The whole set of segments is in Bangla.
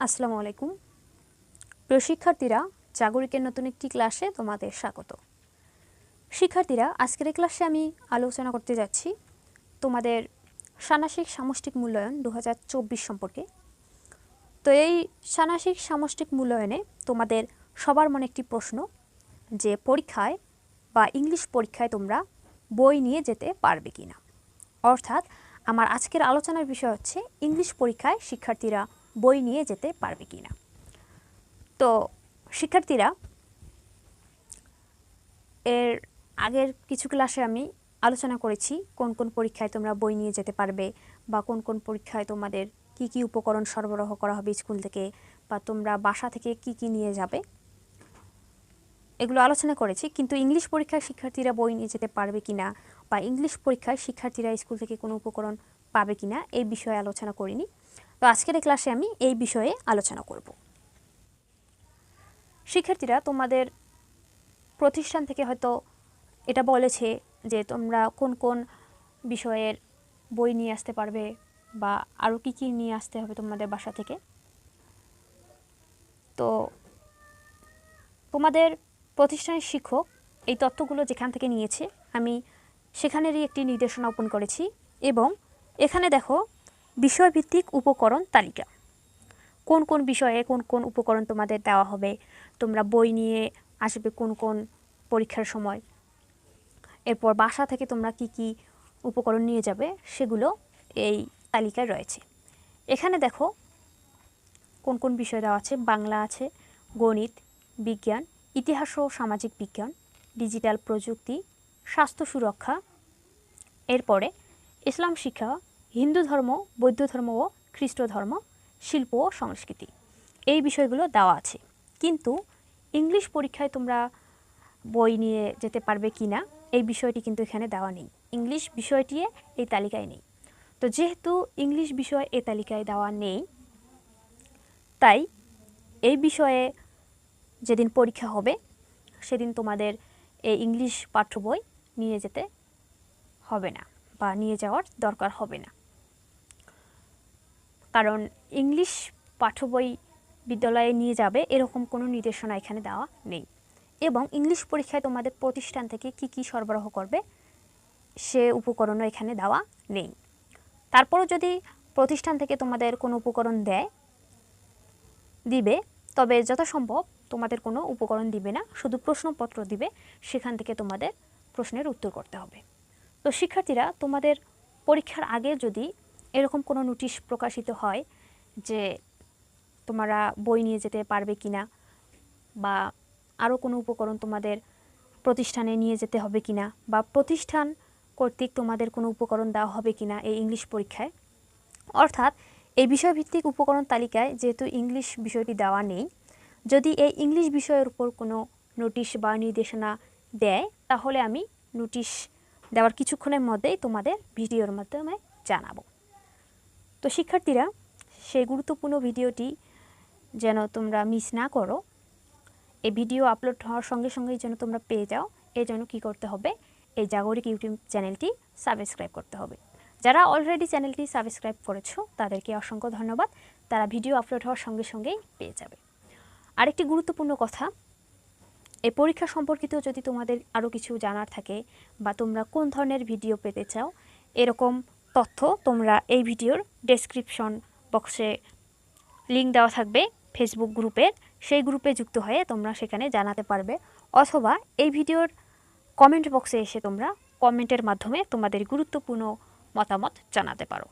আসসালামু আলাইকুম। প্রিয় শিক্ষার্থীরা জাগরিকের নতুন একটি ক্লাসে তোমাদের স্বাগত। শিক্ষার্থীরা, আজকের এই ক্লাসে আমি আলোচনা করতে যাচ্ছি তোমাদের ষান্মাসিক সামষ্টিক মূল্যায়ন দু হাজার চব্বিশ সম্পর্কে। তো এই ষান্মাসিক সামষ্টিক মূল্যায়নে তোমাদের সবার মনে একটি প্রশ্ন, যে পরীক্ষায় বা ইংলিশ পরীক্ষায় তোমরা বই নিয়ে যেতে পারবে কি না অর্থাৎ, আমার আজকের আলোচনার বিষয় হচ্ছে, ইংলিশ পরীক্ষায় শিক্ষার্থীরা বই নিয়ে যেতে পারবে কি না তো, শিক্ষার্থীরা, এর আগের কিছু ক্লাসে আমি আলোচনা করেছি কোন কোন পরীক্ষায় তোমরা বই নিয়ে যেতে পারবে বা কোন কোন পরীক্ষায় তোমাদের কি কি উপকরণ সরবরাহ করা হবে স্কুল থেকে বা তোমরা বাসা থেকে কি কি নিয়ে যাবে। এগুলো আলোচনা করেছি, কিন্তু ইংলিশ পরীক্ষায় শিক্ষার্থীরা বই নিয়ে যেতে পারবে কি না বা ইংলিশ পরীক্ষায় শিক্ষার্থীরা স্কুল থেকে কোনো উপকরণ পাবে কি না এই বিষয়ে আলোচনা করিনি। তো আজকের এই ক্লাসে আমি এই বিষয়ে আলোচনা করব। শিক্ষার্থীরা, তোমাদের প্রতিষ্ঠান থেকে হয়তো এটা বলেছে যে তোমরা কোন কোন বিষয়ের বই নিয়ে আসতে পারবে বা আরও কী কী নিয়ে আসতে হবে তোমাদের বাসা থেকে। তো তোমাদের প্রতিষ্ঠানের শিক্ষক এই তথ্যগুলো যেখান থেকে নিয়েছে, আমি সেখানেরই একটি নির্দেশনা ওপেন করেছি এবং এখানে দেখো বিষয়ভিত্তিক উপকরণ তালিকা। কোন কোন বিষয়ে কোন কোন উপকরণ তোমাদের দেওয়া হবে, তোমরা বই নিয়ে আসবে কোন কোন পরীক্ষার সময়, এরপর বাসা থেকে তোমরা কি কি উপকরণ নিয়ে যাবে সেগুলো এই তালিকায় রয়েছে। এখানে দেখো কোন কোন বিষয় দেওয়া আছে, বাংলা আছে, গণিত, বিজ্ঞান, ইতিহাস ও সামাজিক বিজ্ঞান, ডিজিটাল প্রযুক্তি, স্বাস্থ্য সুরক্ষা, এরপরে ইসলাম শিক্ষা হিন্দু ধর্ম, বৌদ্ধ ধর্ম ও খ্রিস্ট ধর্ম, শিল্প ও সংস্কৃতি। এই বিষয়গুলো দেওয়া আছে। কিন্তু ইংলিশ পরীক্ষায় তোমরা বই নিয়ে যেতে পারবে কি না, এই বিষয়টি কিন্তু এখানে দেওয়া নেই। ইংলিশ বিষয়টি এই তালিকায় নেই। তো যেহেতু ইংলিশ বিষয় এই তালিকায় দেওয়া নেই, তাই এই বিষয়ে যেদিন পরীক্ষা হবে, সেদিন তোমাদের এই ইংলিশ পাঠ্য বই নিয়ে যেতে হবে না বা নিয়ে যাওয়ার দরকার হবে না। কারণ ইংলিশ পাঠ্য বই বিদ্যালয়ে নিয়ে যাবে, এরকম কোনো নির্দেশনা এখানে দেওয়া নেই। এবং ইংলিশ পরীক্ষায় তোমাদের প্রতিষ্ঠান থেকে কি কি সরবরাহ করবে, সে উপকরণও এখানে দেওয়া নেই। তারপরও যদি প্রতিষ্ঠান থেকে তোমাদের কোনো উপকরণ দেয়, দিবে, তবে যথাসম্ভব তোমাদের কোনো উপকরণ দিবে না, শুধু প্রশ্নপত্র দিবে, সেখান থেকে তোমাদের প্রশ্নের উত্তর করতে হবে। তো শিক্ষার্থীরা, তোমাদের পরীক্ষার আগে যদি এরকম কোনো নোটিশ প্রকাশিত হয় যে তোমরা বই নিয়ে যেতে পারবে কি না বা আরও কোনো উপকরণ তোমাদের প্রতিষ্ঠানে নিয়ে যেতে হবে কি না বা প্রতিষ্ঠান কর্তৃক তোমাদের কোনো উপকরণ দেওয়া হবে কি না এই ইংলিশ পরীক্ষায়? অর্থাৎ এই বিষয়ভিত্তিক উপকরণ তালিকায় যেহেতু ইংলিশ বিষয়টি দেওয়া নেই, যদি এই ইংলিশ বিষয়ের উপর কোনো নোটিশ বা নির্দেশনা দেয়, তাহলে আমি নোটিশ দেওয়ার কিছুক্ষণের মধ্যেই তোমাদের ভিডিওর মাধ্যমে জানাব। তো শিক্ষার্থীরা, সেই গুরুত্বপূর্ণ ভিডিওটি যেন তোমরা মিস না করো, এই ভিডিও আপলোড হওয়ার সঙ্গে সঙ্গেই যেন তোমরা পেয়ে যাও এই জন্য কী করতে হবে, এই জাগরিক ইউটিউব চ্যানেলটি সাবস্ক্রাইব করতে হবে। যারা অলরেডি চ্যানেলটি সাবস্ক্রাইব করেছ, তাদেরকে অসংখ্য ধন্যবাদ, তারা ভিডিও আপলোড হওয়ার সঙ্গে সঙ্গেই পেয়ে যাবে। আরেকটি গুরুত্বপূর্ণ কথা, এই পরীক্ষা সম্পর্কিত যদি তোমাদের আরও কিছু জানার থাকে বা তোমরা কোন ধরনের ভিডিও পেতে চাও, এরকম তথ্য তোমরা এই ভিডিওর ডেসক্রিপশন বক্সে লিঙ্ক দেওয়া থাকবে ফেসবুক গ্রুপের সেই গ্রুপে যুক্ত হয়ে তোমরা সেখানে জানাতে পারবে। অথবা এই ভিডিওর কমেন্ট বক্সে এসে তোমরা কমেন্টের মাধ্যমে তোমাদের গুরুত্বপূর্ণ মতামত জানাতে পারো।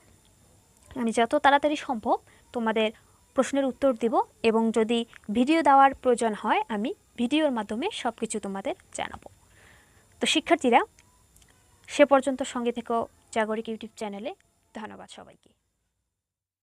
আমি যত তাড়াতাড়ি সম্ভব তোমাদের প্রশ্নের উত্তর দেব এবং যদি ভিডিও দেওয়ার প্রয়োজন হয়, আমি ভিডিওর মাধ্যমে সব কিছু তোমাদের জানাব। তো শিক্ষার্থীরা, সে পর্যন্ত সঙ্গে থেকেও জাগরিক ইউটিউব চ্যানেলে ধন্যবাদ সবাইকে।